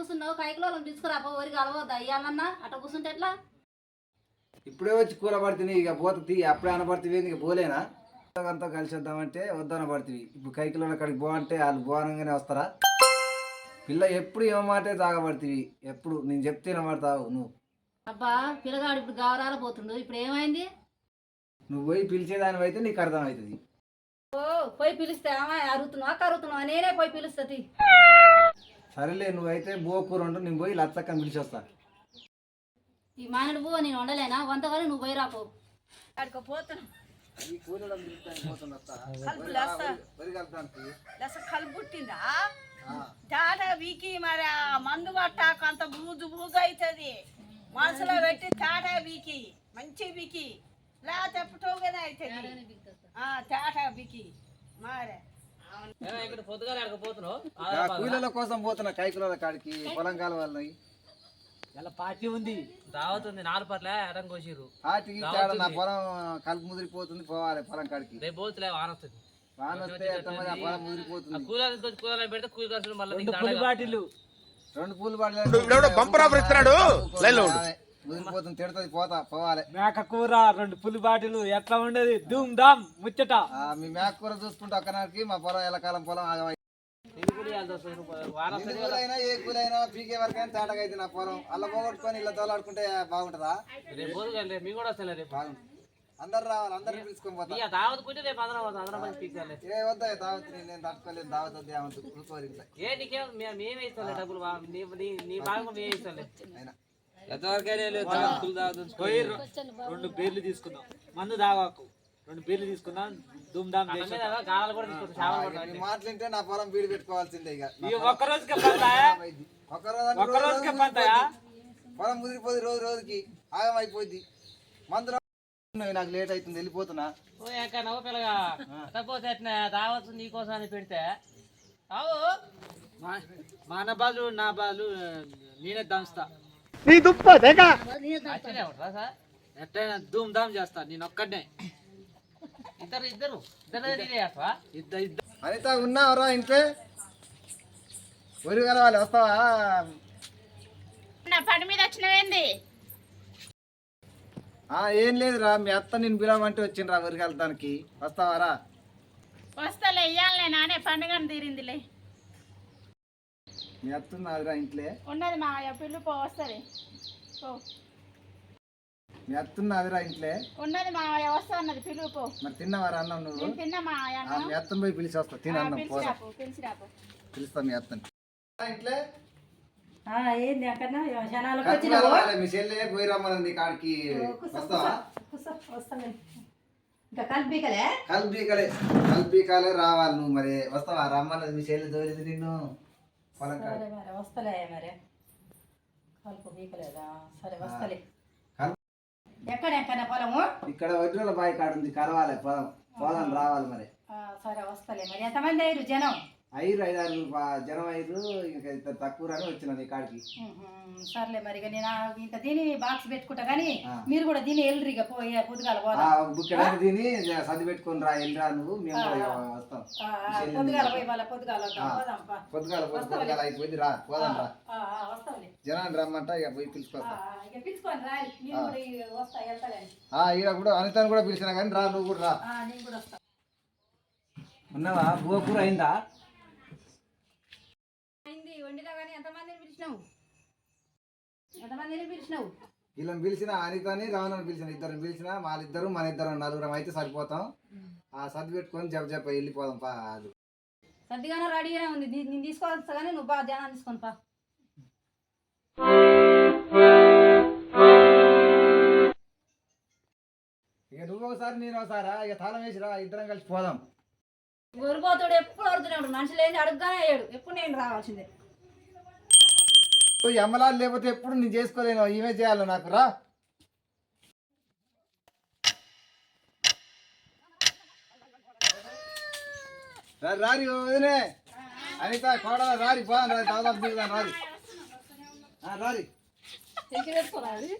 కూర్చున్నావు కైకిలో తీసుకురా ఊరికి అలవద్దా. ఇవ్వాలన్నా అట్లా కూర్చుంటే ఎట్లా? ఇప్పుడే వచ్చి కూర పడుతుంది ఇక పోతుంది అప్పుడే అనబడుతుంది ఇక పోలేనా? అంతా కలిసి వద్దామంటే వద్దన పడుతుంది. ఇప్పుడు కైకిలో అక్కడికి పోవంటే వాళ్ళు బోనంగానే వస్తారా? పిల్ల ఎప్పుడు ఏమాటే తాగబడుతుంది. ఎప్పుడు నేను చెప్తే వినబడతావు నువ్వు. అబ్బా పిల్లగాడు ఇప్పుడు గవరాల పోతుండు. ఇప్పుడు ఏమైంది? నువ్వు పోయి పిలిచేదాని అయితే నీకు అర్థమవుతుంది. ఓ పోయి పిలిస్తే ఆమె అరుగుతున్నావా కరుగుతున్నావా నేనే పోయి పిలుస్తుంది సరేలే నువ్వైతే బో కూర ఉంటూ నేను పోయి లచ్చక్కని పిలిచి వస్తా ఈ మానడు బువ్వ నేను వండలేనా? వంతగానే నువ్వు పోయి రాపో. ఈ కూరలో దశ కలుపుట్టిందా డాటా వీకి మరి ఆ మందు పట్టాక అంత బూజు బూజు అవుతుంది మనసులో పెట్టి తాటా వీకి మంచి వీకి. లేకపోతే ఎప్పుటోగానే అవుతుంది తాటా వీకి. మరే. ఇక్కడ పొద్దుగా కూలీల కోసం పోతున్నా కైకుల కాడికి పొలం కాలువల్ని. ఇలా పార్టీ ఉంది. దావత్ ఉంది నాలుగు పట్ల ఎడం ఆటికి తేడా నా పొలం కలుపు ముదిరిపోతుంది పోవాలి పొలం కాడికి. రేపు పోతులే వాన వస్తుంది. వాన వస్తే ఎంతమంది ఆ పొలం ముదిరిపోతుంది. కూలర్ తీసుకొచ్చి కూలర్ పెడితే కూలి ఖర్చులు మళ్ళీ రెండు పులి బాటిల్. రెండు పూలు పడలేదు బంపర్ ఆఫర్ ఇస్తున్నాడు? లైన్లో ఉండు. ముదిరిపోతుంది తిడుతుంది పోతా పోవాలి. మేక కూర రెండు పులి బాటిల్ ఎట్లా ఉండేది? ధూమ్ ధామ్ ముచ్చట. మీ మేక కూర చూసుకుంటే ఒక్కనాడికి మా పొలం ఎలకాలం పొలం కూలైనా ఏ కూలైనా పీకే వరకైనా తేటగా అయితే నా పొలం. అల్ల పోగొట్టుకొని ఇలా తోలాడుకుంటే బాగుంటుందా? రేపు కూడా వస్తాయి రేపు. అందరు రావాలి అందరిని పిలుచుకొని పోతా. ఇక దావత్ కొంటే రేపు అందరం పోతాం అందరం ఏ వద్దా దావత్ నేను తట్టుకోలేదు దావత్ వద్ద ఏమంటుంది ఏ నీకేం మేమే ఇస్తాంలే డబ్బులు నీ- నీ భాగం మేమే ఇస్తాంలే. అయినా. పోయి రెండు బీర్లు తీసుకుందాం. మందు దావాకు రెండు బీర్లు తీసుకుందాం ధూమ్ ధామ్ అన్న చేసి మీద గాలాలు కూడా తీసుకొచ్చి చేపలు ఇక మీ మాటలుంటే నా పొలం బీడు పెట్టుకోవాల్సిందే ఇక. ఒక్క రోజుకే పంతాయా? ఒక్క రోజుకే. పొలం ముదిరిపోద్ది రోజు రోజుకి ఆగం అయిపోద్ది మందులో నాకు లేట్ అవుతుంది వెళ్ళిపోతున్నా. నవ్వు పిల్లగా. తప్పితే ఎట్లా దావత్ నీకోసం అని పెడితే. అవు మా- మన బాలు నా బాలు నేనే దంచుతా. అచ్చనే ఉంటారా సార్ ఎట్టయినా ధూమ్ ధామ్ చేస్తా నేను ఒక్కడనే. ఇద్దరు ఇద్దరు. ఇద్దరు అనిత ఉన్నావురా ఇంట్లో? ఒరి కలవాలి వస్తావా? నా పని మీద వచ్చినవేంది? ఆ, ఏం లేదురా మీ అత్త నేను పిలవమంటే వచ్చిండ్రా ఊరికి వెళ్తానికి. వస్తావారా వస్తలే ఇయ్యాలనే నానే పండుగను తీరిందిలే. మీ అత్త ఉన్నదిరా ఇంట్లో. ఉన్నది మా పిల్లు పో వస్తుంది. పో. మీ అత్త ఉన్నదిరా ఇంట్లో. ఉన్నది మా వస్తా అన్నది పిలువు పో. మరి తిన్నావారా అన్నం నువ్వు? నేను తిన్నా మా ఆ, మీ అత్తని పోయి పిలిచి వస్తా తిన అన్నం పిలిచిరాపు పిలుస్తా మీ అత్తని. ఇంట్లో. ఏంది అక్కడ మీ చెల్లె పోయి రమ్మని కాడికి. వస్తావా? వస్తాను ఇంకా కలిపికలే కల్పీకలే కల్పీకాలే రావాలి నువ్వు మరి. వస్తావా? రమ్మన్నది మీ చెల్లె దోరిది నిన్ను. పొలం సరే మరి వస్తలే మరి. కలుపు సరే వస్తలే. ఎక్కడ ఎక్కడ పొలము? ఇక్కడ వడ్రోల బావి కాడ ఉంది కలవాలి పోదాం పోదాం రావాలి మరి. సరే వస్తలే మరి. ఎంతమంది అయ్యారు జనం? ఐదు ఐదారు బా- జనం ఐదు ఇంకా ఇంత తక్కువ రాని వచ్చిన నీ కాడికి. సర్లే మరి ఇక నేను ఇంత దీని బాక్స్ పెట్టుకుంటా కానీ. మీరు కూడా దీని వెళ్ళరు ఇక పోయే పొద్దుగాల పోదాం. తిని సర్ది పెట్టుకొని రా వెళ్ళరా నువ్వు మేము కూడా వస్తాం. పొద్దుగాల పోయి వాళ్ళ పొద్దుగాల. పొద్దుగాల పొద్దు పొద్దుగాల అయిపోయింది రా పోదాం రా. ఆ, ఆ, వస్తాంలే జనాన్ని రమ్మంట ఇక పోయి పిలుచుకొస్తా. ఆ, ఇక పిలుచుకొని రా నేను కూడా అనితను కూడా పిలిచినా కానీ రా నువ్వు కూడా రా. ఆ, నేను కూడా వస్తా. ఉన్నావా? బువ్వ కూర అయిందా అయింది వండినా కానీ ఎంతమందిని పిలిచినావు? ఎంతమందిని పిలిచినావు? వీళ్ళని పిలిచిన అనితని రావణని పిలిచిన ఇద్దరిని పిలిచిన వాళ్ళిద్దరు మన ఇద్దరు నలుగురం అయితే సరిపోతాం. ఆ సర్ది పెట్టుకొని జప జప వెళ్ళిపోదాం పా అది. సర్దిగానే రెడీగానే ఉంది. నేను తీసుకోవస్తా కానీ నువ్వు బాగా ధ్యానం తీసుకొని పా. ఇక నువ్వు ఒకసారి నేను ఒకసారా? ఇక తాళం వేసి రా ఇద్దరం కలిసి పోదాం. ఊరిపోతాడు ఎప్పుడు అడుగుతున్నాడు? మనుషులు ఏంది అడుగుగానే అయ్యాడు ఎప్పుడు నేను రావాల్సిందే? ఈ అమ్మలాలు లేకపోతే ఎప్పుడు నేను చేసుకోలేను. ఈమె చేయాలి నాకు. రా. రారి వదినే. అనిత కోడ రారి పోదాం రారి దాదాపు దిగుదాం రారి. రారి. చెక్కి పెట్టుకోరా అది?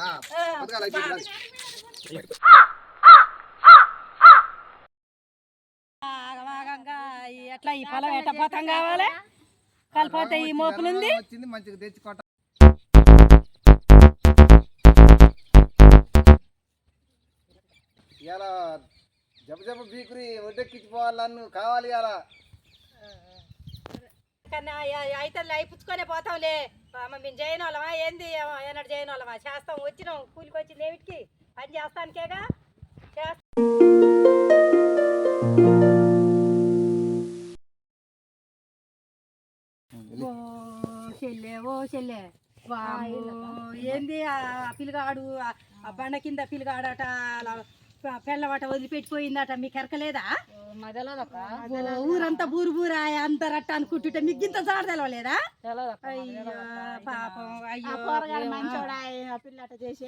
ఆ, పొద్దుగాల అయిపోయింది, రారి. ఎట్లా ఈ పొలం ఎట్ట పోతాం కావాలి? కలిపోతే ఈ మోపులుంది వచ్చింది మంచిగా ఇలా జప జప బీకురి ఒడ్డెక్కించిపోవాలని కావాలి కన్నా అయితే అయిపుచ్చుకొనే పోతాంలే. అమ్మ మేము చేయని వాళ్ళమా ఏంది? ఏమో ఏనాడు చేయని వాళ్ళమా చేస్తాం వచ్చినాం కూలికి వచ్చింది ఏమిటికి పని చేస్తానికేగా? చేస్తాం చెల్లె ఓ చెల్లె. వామ్మో, ఏంది ఆ పిల్లగాడు? ఆ- ఆ బండ కింద పిల్లగాడట అలా ప- పెళ్ళవాట వదిలిపెట్టిపోయిందట మీకు ఎరకలేదా? ఓ, ఊరంతా బూరు బూరా అంత రట్ట అనుకుంటుంటే మీకు ఇంత జాడ తెలవలేదా? అయ్యో పాపం అయ్యో పిల్లట చేసి?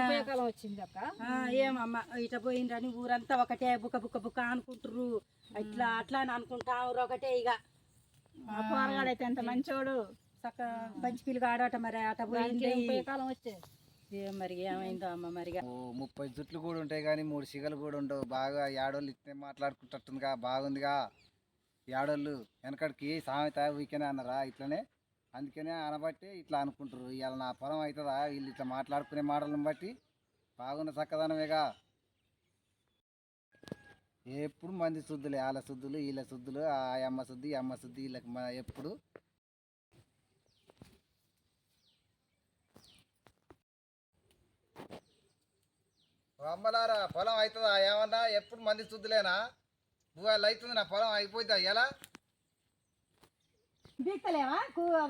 ఉపయోగకాలం వచ్చింది అక్క ఏమమ్మా ఇట పోయిండ్రని ఊరంతా ఒకటే బుక్క బుక్క బుక్క అనుకుంటారు ఇట్లా అట్లా అని అనుకుంటారు ఒకటే ఇక పోరగాడైతే ఎంత మంచోడు. చక్క మంచి పిల్లగాడట మరి అట పోయింది. ఉపయోగకాలం వచ్చేది ఏం మరి ఏమైందో అమ్మ మరిగా ఓ ముప్పై జుట్లు కూడా ఉంటాయి కానీ మూడు సిగలు కూడా ఉండవు. బాగా యాడోళ్ళు ఇట్నే మాట్లాడుకుంటుందిగా బాగుందిగా. యాడోళ్ళు వెనకడికి సామెత వీకెనే అన్నారా? ఇట్లనే. అందుకనే అనబట్టి ఇట్లా అనుకుంటారు ఇవాళ నా పొలం అవుతుందా వీళ్ళు ఇట్లా మాట్లాడుకునే మాటలను బట్టి. బాగున్న చక్కదనమేగా. ఎప్పుడు మంది శుద్ధులే వాళ్ళ శుద్ధులు వీళ్ళ శుద్ధులు ఆ అమ్మ శుద్ధి ఈ అమ్మ శుద్ధి వీళ్ళకి మ- ఎప్పుడు. అమ్మలారా పొలం అవుతుందా ఏమన్నా? ఎప్పుడు మంది శుద్ధులేనా? భూవాళ్ళు అవుతుంది నా పొలం అయిపోతుందా ఎలా? బీక్తలేవా?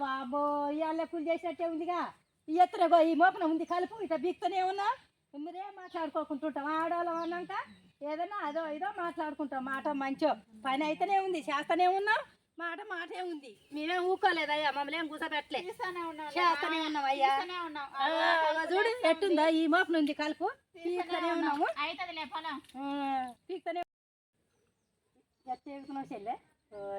బాబో ఇవాళ కూలి చేసినట్టే ఉందిగా. ఎత్తున ఈ మోపన ఉంది కలుపు ఇట్లా బీక్తనే ఉన్నా. మీరే మాట్లాడుకోకుంటుంటాం. ఆడవాళ్ళం అన్నాక ఏదైనా అదో ఇదో మాట్లాడుకుంటాం. మాట మంచో. పని అయితేనే ఉంది. చేస్తూనే ఉన్నాం. మాట మాటే ఉంది. మేమేం ఊకోలేదయ్యా. మమ్మల్ని ఏం కూసబెట్టలే. చేస్తూనే ఉన్నాం. అయ్యా చూడు ఎట్టుందా? ఈ మోపన ఉంది కలుపు. పీక్తనే ఉన్నాము. పీక్తనే చెల్లె?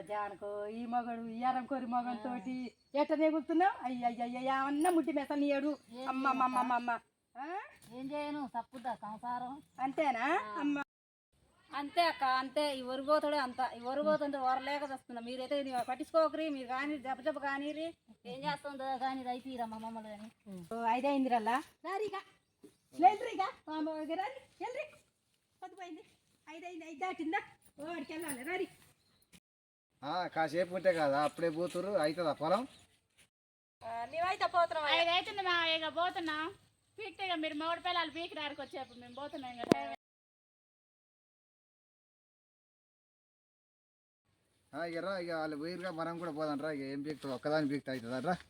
జానకో ఈ మగడు ఈ అరంకోరి మగన్ తోటి ఎట్ట నెగులుతున్నావు అయ్యయ్య ఏమన్నా ముట్టి మెస నీయడు అమ్మ అమ్మ అమ్మ అమ్మ ఆ? ఏం చేయను? తప్పుద్దా సంసారం? అంతేనా? అమ్మ. అంతే అక్క అంతే. ఈ ఒరిగోతుడే అంత. ఈ ఒరిగోతుంటే వరలేక వస్తున్నా మీరైతే ఇది పట్టించుకోకరి మీరు కానీ జప జప కానీరి. ఏం చేస్తుందో కానీ ఇది అయితీరమ్మ మమ్మల్ని కానీ. ఓ, ఐదైందిరల్లా రారిగా. లేదురిగా. రారి. వెళ్ళరి పొద్దుపోయింది ఐదైంది ఐదు దాటిందా? వెళ్ళాలి. రారి. ఆ, కాసేపు ఉంటే కదా అప్పుడే పోతురు. అవుతుందా పొలం? నీవైతే పోతున్నావు ఐదు అవుతుంది మా ఇక పోతున్నాం. పీక్తే ఇక మీరు మూడు పిల్లలు పీకి రారికి వచ్చేప్పుడు మేము పోతున్నాం ఇక టైం ఆ, ఇక రా ఇక వాళ్ళు పోయిరుగా మనం కూడా పోదాం రా ఇక ఏం